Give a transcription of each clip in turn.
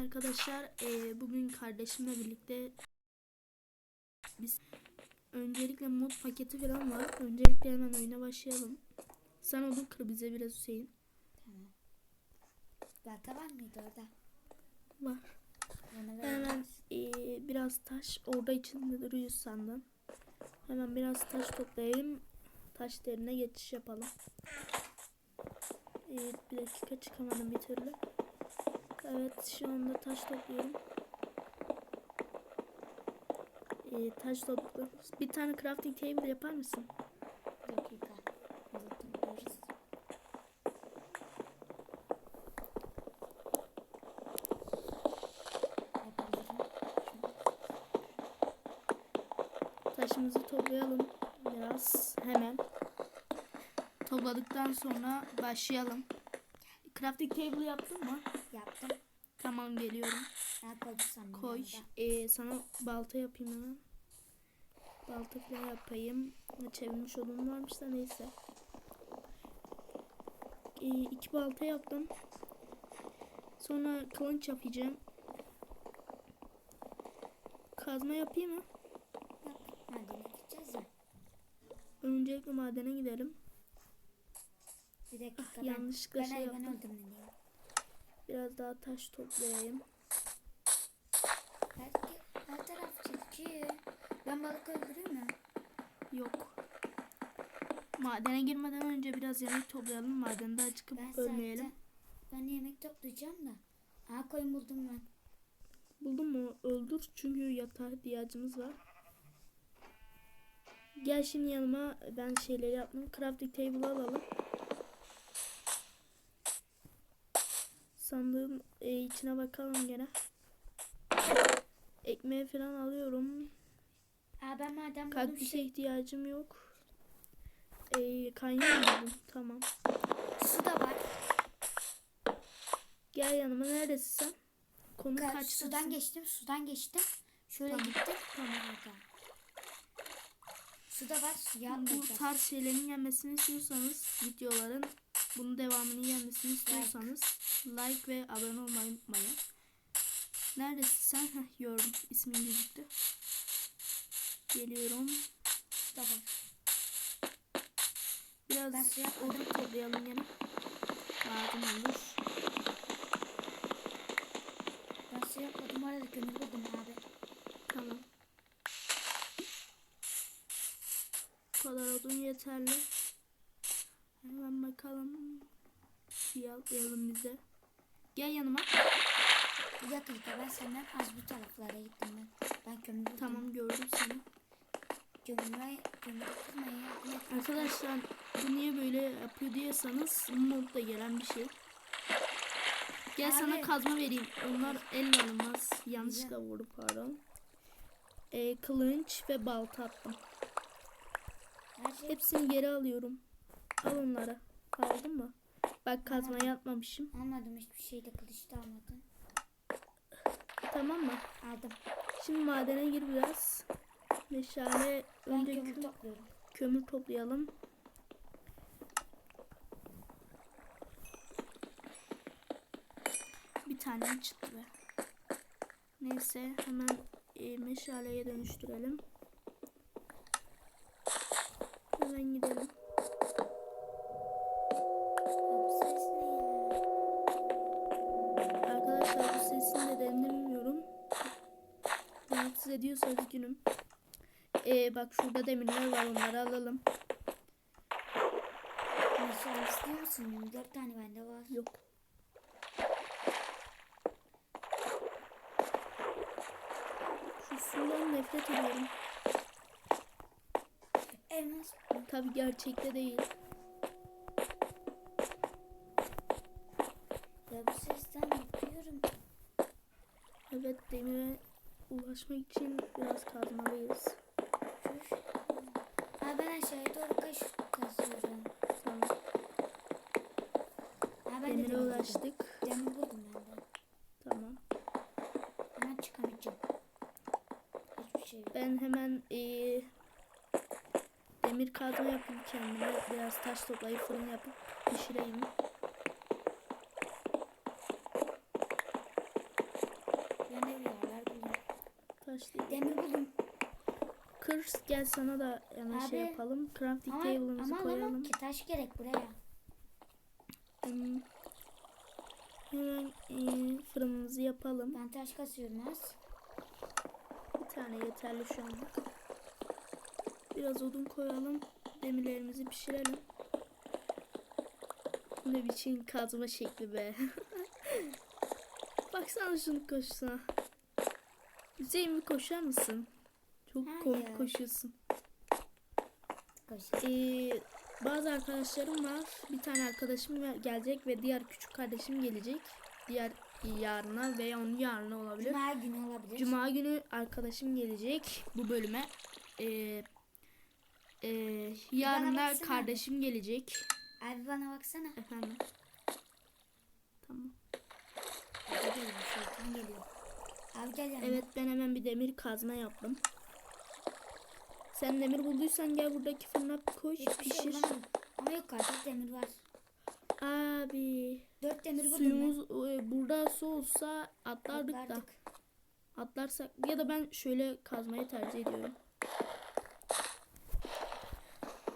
arkadaşlar eee, bugün kardeşimle birlikte biz öncelikle mod paketi falan var. Öncelikle hemen oyuna başlayalım. Sen odun kır bize biraz Hüseyin. Tamam. Var mıydı orada? Var. Hemen eee, biraz taş orada içinde duruyor sandın. Hemen biraz taş toplayayım. Taş derine geçiş yapalım. Eee, bir dakika çıkamadım bir türlü. Evet şu anda taş topluyorum. Eee, taş topluyorum. Bir tane crafting table yapar mısın? Bir dakika. Yapabilirim. Taşımızı toplayalım biraz hemen. Topladıktan sonra başlayalım. Crafting table yaptın mı? Tamam geliyorum. Koy. Ee, sana balta yapayım hemen. Balta falan yapayım. Çevirmiş odun varmış da neyse. Ee, iki balta yaptım. Sonra kılıç yapacağım. Kazma yapayım mı? Madene gideceğiz ya. Öncelikle madene gidelim. Bir dakika. ben, yanlışlıkla ben şey yaptım. Biraz daha taş toplayayım. Her, her taraf çekiyor. Ben balık öldüreyim mi? Yok. Madene girmeden önce biraz yemek toplayalım. Madende acıkıp Ben ölmeyelim. zaten ben yemek toplayacağım da. Aa koyun buldum ben. Buldun mu? Öldür. Çünkü yatağa ihtiyacımız var. Gel şimdi yanıma. Ben şeyleri yaptım. Crafting table alalım. Sandığın e, içine bakalım gene. Ekmeği falan alıyorum. Aa ben madem Kaktüse şey. ihtiyacım yok. E, kanyon buldum. Tamam. Su da var. Gel yanıma. Neredesin sen? Konu Ka- kaç? sudan geçtim, sudan geçtim. Şöyle Tamam. gittim. Tamam orada. Su da var, suya Bu tarz şeylerin gelmesini istiyorsanız videoların bunun devamını gelmesini istiyorsanız like ve abone olmayı unutmayın. Neredesin sen? Heh, gördüm. İsmin gözüktü. Geliyorum. Var. Biraz Ben suya odun toplayalım yine. Lazım olur. Ben su yapmadım, orada kömür buldum abi. Tamam. Bu kadar odun yeterli. Hemen bakalım. Fiyatlayalım bize. Gel yanıma. Bir dakika ben senden az bu taraflara gittim ben. Ben kömür. Tamam gördüm seni. Yardım et. Arkadaşlar bu niye böyle yapıyor diyorsanız modda gelen bir şey. Gel sana Abi. kazma vereyim. Onlar el alınmaz. Yanlışlıkla vurdu pardon. Ee, kılınç ve balta attım. Şey Hepsini geri alıyorum. Al onları. Aldın mı? Bak kazmayı atmamışım. almadım hiçbir şey de kılıç da almadım. Tamam mı? Aldım. Şimdi madene gir biraz. Meşale Ben önce kömür kö- topluyorum. kömür toplayalım. Bir tane çıktı be. Neyse hemen e, meşaleye dönüştürelim. Hemen gidelim. Rahatsız ediyorsa üzgünüm. E, bak şurada demirler var onları alalım. Meşale istiyor musun? 24 tane bende var. Yok. Şu sudan nefret ediyorum. Elmas. Tabi gerçekte değil. Ya bu sesten bakıyorum. Evet demire ulaşmak için biraz kazmalıyız. Ha ben aşağıya doğru kaş kazıyorum. Tamam. Ben de Demire demir buldum. ulaştık. Demir buldum ben de. Tamam. Ama çıkamayacağım. Hiçbir şey yok. Ben hemen eee, demir kazma yapayım kendime. Biraz taş toplayıp fırın yapıp pişireyim. taş değil. Demir buldum. Kır gel sana da hemen şey Abi, yapalım. Crafting Ama, table'ımızı ama koyalım. ki taş gerek buraya. Hmm. Hemen e, fırınımızı yapalım. Ben taş kasıyorum az. Bir tane yeterli şu anlık. Biraz odun koyalım. Demirlerimizi pişirelim. Ne biçim kazma şekli be. Baksana şunu koşsana. Hüseyin bir koşar mısın? Çok Hayır. komik koşuyorsun. Koş. Ee, bazı arkadaşlarım var. Bir tane arkadaşım gelecek ve diğer küçük kardeşim gelecek. Diğer yarına veya onun yarına olabilir. Cuma günü olabilir. Cuma günü arkadaşım gelecek bu bölüme. Ee, e, yarın da kardeşim gelecek. Abi bana baksana. Efendim. Tamam. Abi geliyor. Abi gel yanıma. Evet ben hemen bir demir kazma yaptım. Sen demir bulduysan gel buradaki fırına koy Hiçbir şey pişir. bulamadım. Ama yukarıda demir var. Abi Dört demir buldum suyumuz e, burada su olsa ben. atlardık da. Atlardık. Atlarsak ya da ben şöyle kazmayı tercih ediyorum.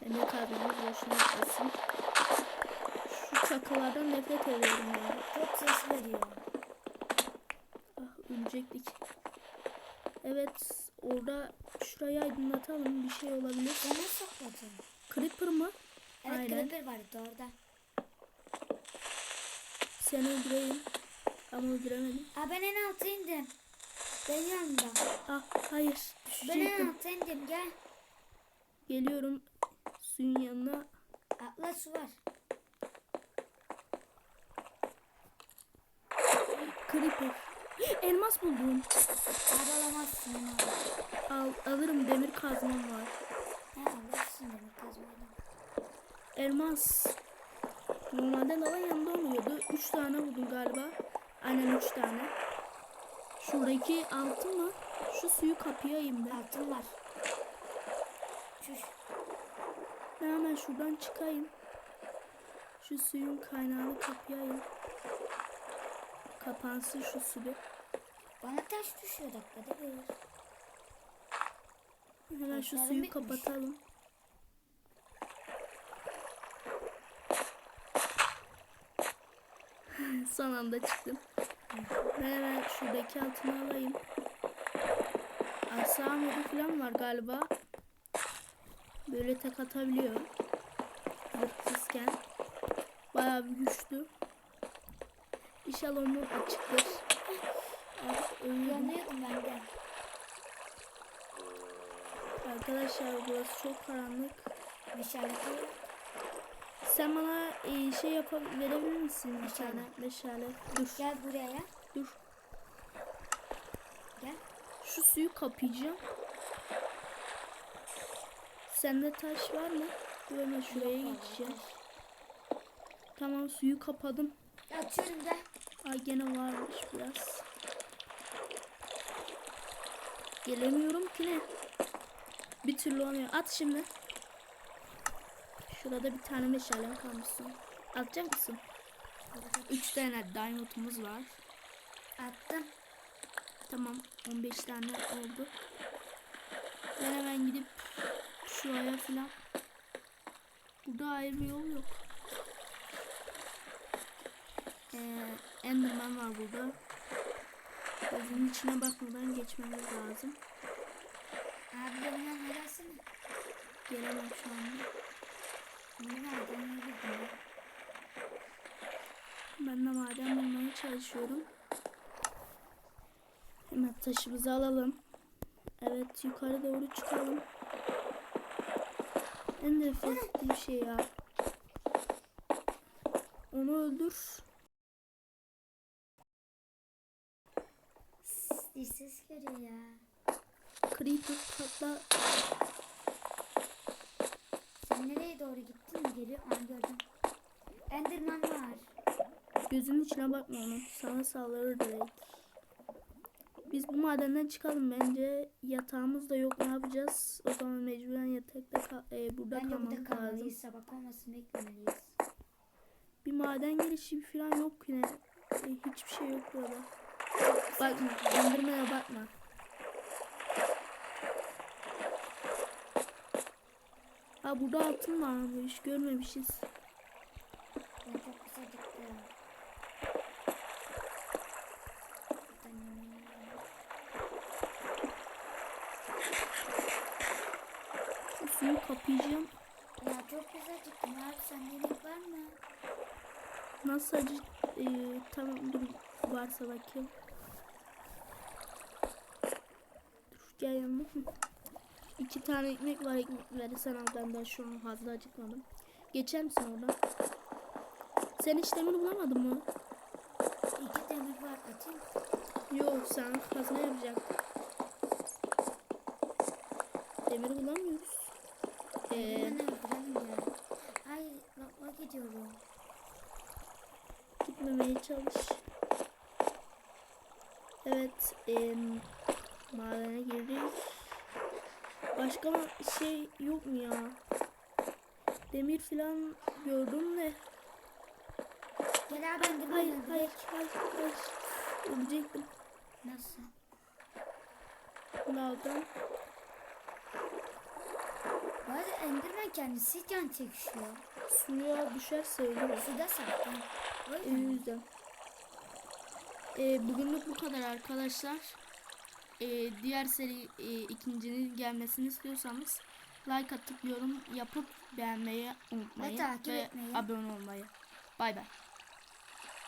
Demir kazmamız boşuna gitmesin. Şu çakılardan nefret ediyorum ya. Çok ses veriyor. Ah ölecektik. Evet orada şurayı aydınlatalım bir şey olabilir. Ben nasıl saklayacağım? Creeper mı? Evet Aynen. creeper vardı orada. Seni öldüreyim. Ama öldüremedim. Aa ben en alta indim. Benim yanımda. Ah hayır Ben en alta indim gel. Geliyorum suyun yanına. Atla su var. Creeper. Elmas buldum. Abi alamazsın onu. Al, alırım demir kazmam var. He alırsın demir kazmayla. Elmas. Normalde lavan yanında olmuyordu. 3 tane buldum galiba. Aynen 3 tane. Şuradaki altın mı? Şu suyu kapayayım ben. Altın var. Çüş. Ben hemen şuradan çıkayım. Şu suyun kaynağını kapayayım. Kapansın şu su bir. Bana taş düşüyor dakikada bir. Hemen şu Taşlarım suyu bitmiş. kapatalım. Son anda çıktım. Ben hemen şuradaki altını alayım. Asa modu falan var galiba. Böyle tek atabiliyor. Zırhsızken. Bayağı bir güçlü. İnşallah onu açıktır. Yanıyordum ben de. Arkadaşlar burası çok karanlık. Yok. Sen bana e, şey yapab verebilir misin Meşale. meşale? Dur, Gel buraya. dur. Gel. Şu suyu kapayacağım. Sende taş var mı? Dur hemen şuraya geçeceğim. Tamam suyu kapadım. Açıyorum gel. Ay gene varmış biraz. Gelemiyorum ki ne? Bir türlü olmuyor. At şimdi. Şurada bir tane meşalem kalmış son. Atacak mısın? Üç tane diamond'umuz var. Attım. Tamam 15 tane oldu. Ben hemen gidip şuraya filan. Burada ayrı bir yol yok. Ee, Enderman var burada. Gözünün içine bakmadan geçmemiz lazım. Abi benim yanıma gelsene. Gelemem şu anda. Ne var ben yürüdüm. Ben de maden bulmaya çalışıyorum. Hemen taşımızı alalım. Evet yukarı doğru çıkalım. En nefret ettiğim şey ya. Onu öldür. Ses geliyor ya. Creeper patla. Sen nereye doğru gittin mi? Geliyor. Aa gördüm. Enderman var. Gözünün içine bakma onun. Sana saldırır direkt. Biz bu madenden çıkalım bence. Yatağımız da yok. Ne yapacağız? O zaman mecburen yatakta kal e, burada Bence burada kalmamız lazım. kalmalıyız. Sabah olmasın beklemeliyiz. Bir maden girişi falan yok yine. E, hiçbir şey yok burada. Bak döndürmeye bakma. Ha burada altın varmış görmemişiz. Suyu kapayacağım. Ya çok güzel çıktın abi sen yemek var mı? Nasıl acı? Ee, tamam dur varsa bakayım. Gel yanıma. İki tane ekmek var ekmekleri sen al ben, şu an fazla acıkmadım. Geçer misin oradan? Sen hiç demir bulamadın mı? İki demir var atayım. Yok sen kazma yapacaksın. Demir bulamıyoruz. Ee, ya. Ay lavaba gidiyorum. gitmemeye çalış. Evet, em, madene girdik. Başka şey yok mu ya? Demir falan gördüm de. Gel abi ben de Hayır, hayır, hayır, hayır. Ölecektim. Nasıl? Lavdan. Bu arada Enderman kendisi can çekişiyor. Suya düşerse ölür. Suda saklı. O yüzden. Ee, bugünlük bu kadar arkadaşlar. Ee, diğer seri e, ikincinin gelmesini istiyorsanız like atıp yorum yapıp beğenmeyi unutmayın. takip ve etmeyi. abone olmayı. Bay bay.